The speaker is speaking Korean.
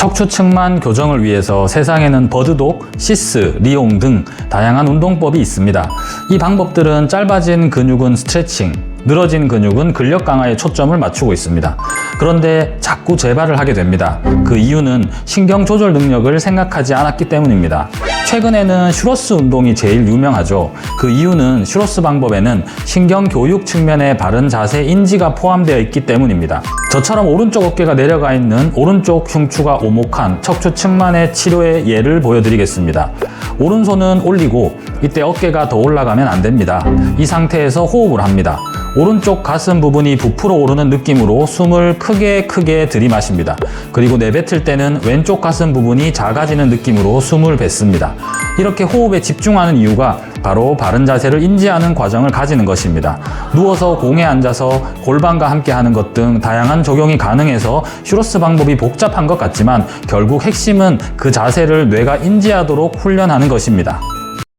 척추측만 교정을 위해서 세상에는 버드독, 시스, 리옹 등 다양한 운동법이 있습니다. 이 방법들은 짧아진 근육은 스트레칭, 늘어진 근육은 근력 강화에 초점을 맞추고 있습니다. 그런데 자꾸 재발을 하게 됩니다. 그 이유는 신경 조절 능력을 생각하지 않았기 때문입니다. 최근에는 슈로스 운동이 제일 유명하죠. 그 이유는 슈로스 방법에는 신경 교육 측면의 바른 자세 인지가 포함되어 있기 때문입니다. 저처럼 오른쪽 어깨가 내려가 있는 오른쪽 흉추가 오목한 척추 측만의 치료의 예를 보여드리겠습니다. 오른손은 올리고 이때 어깨가 더 올라가면 안 됩니다. 이 상태에서 호흡을 합니다. 오른쪽 가슴 부분이 부풀어 오르는 느낌으로 숨을 크게 크게 들이마십니다. 그리고 내뱉을 때는 왼쪽 가슴 부분이 작아지는 느낌으로 숨을 뱉습니다. 이렇게 호흡에 집중하는 이유가 바로 바른 자세를 인지하는 과정을 가지는 것입니다. 누워서 공에 앉아서 골반과 함께 하는 것 등 다양한 적용이 가능해서 슈로스 방법이 복잡한 것 같지만 결국 핵심은 그 자세를 뇌가 인지하도록 훈련하는 것입니다.